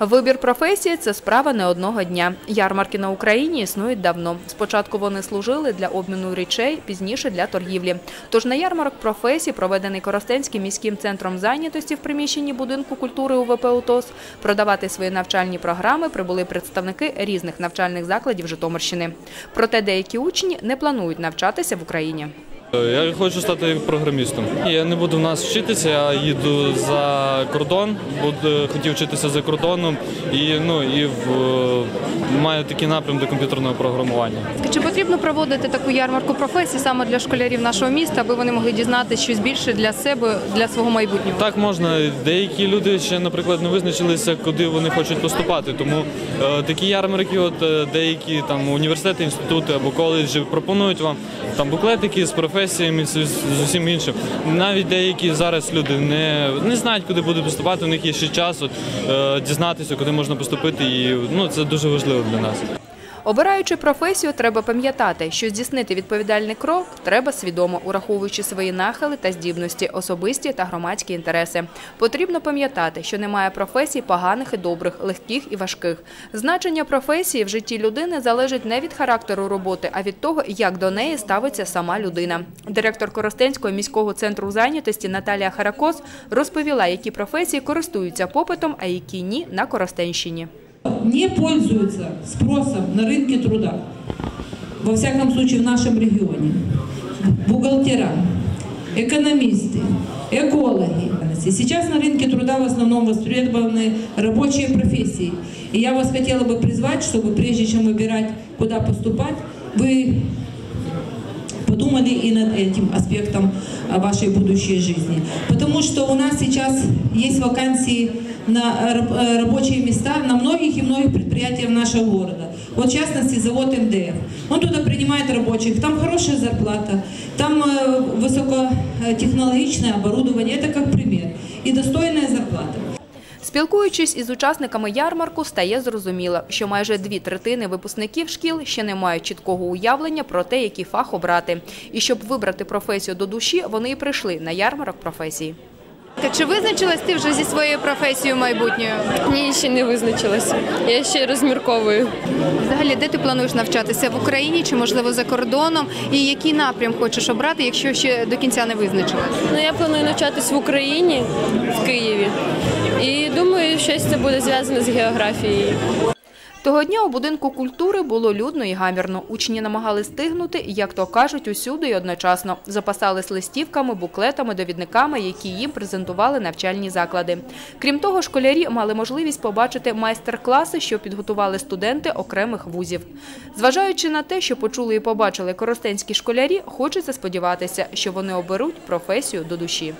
Вибір професії це справа не одного дня. Ярмарки на Україні існують давно. Спочатку вони служили для обміну речей, пізніше для торгівлі. Тож на ярмарок професій, проведений Коростенським міським центром зайнятості в приміщенні будинку культури УВП УТОС, продавати свої навчальні програми прибули представники різних навчальних закладів Житомирщини. Проте деякі учні не планують навчатися в Україні. Я хочу стати програмістом. Я не буду в нас вчитися, я їду за кордон, буду хотів вчитися за кордоном і ну і в маю такий напрям до комп'ютерного програмування. Чи потрібно проводити таку ярмарку професій саме для школярів нашого міста, аби вони могли дізнатися щось більше для себе, для свого майбутнього? Так можна. Деякі люди ще, наприклад, не визначилися, куди вони хочуть поступати. Тому е, такі ярмарки, от е, деякі там університети, інститути або коледжі пропонують вам там буклетики з професіями, з, усім іншим. Навіть деякі зараз люди не, не знають, куди будуть поступати. У них є ще час от, е, дізнатися, куди можна поступити, і ну це дуже важливо для нас. Обираючи професію, треба пам'ятати, що здійснити відповідальний крок треба свідомо, ураховуючи свої нахили та здібності, особисті та громадські інтереси. Потрібно пам'ятати, що немає професій поганих і добрих, легких і важких. Значення професії в житті людини залежить не від характеру роботи, а від того, як до неї ставиться сама людина. Директор Коростенського міського центру зайнятості Наталія Харакос розповіла, які професії користуються попитом, а які ні на Коростенщині. Не пользуются спросом на рынке труда, во всяком случае в нашем регионе. Бухгалтера, экономисты, экологи. Сейчас на рынке труда в основном востребованы рабочие профессии. И я вас хотела бы призвать, чтобы прежде чем выбирать, куда поступать, вы подумали и над этим аспектом вашей будущей жизни. Потому что у нас сейчас есть вакансии на раб- э, рабочие места на многих и многих предприятиях нашего города. Вот в частности завод МДФ. Он туда принимает рабочих, там хорошая зарплата, там э, высокотехнологичное оборудование, это как пример, и достойная зарплата. Спілкуючись із учасниками ярмарку, стає зрозуміло, що майже дві третини випускників шкіл ще не мають чіткого уявлення про те, який фах обрати. І щоб вибрати професію до душі, вони і прийшли на ярмарок професій. Чи визначилась ти вже зі своєю професією майбутньою? Ні, ще не визначилася. Я ще розмірковую. Взагалі, де ти плануєш навчатися в Україні чи можливо за кордоном? І який напрям хочеш обрати, якщо ще до кінця не визначилась? Ну я планую навчатись в Україні, в Києві. І думаю, щось це буде зв'язане з географією. Того дня у будинку культури було людно і гамірно. Учні намагались стигнути, як то кажуть, усюди і одночасно. Запасались листівками, буклетами, довідниками, які їм презентували навчальні заклади. Крім того, школярі мали можливість побачити майстер-класи, що підготували студенти окремих вузів. Зважаючи на те, що почули і побачили коростенські школярі, хочеться сподіватися, що вони оберуть професію до душі.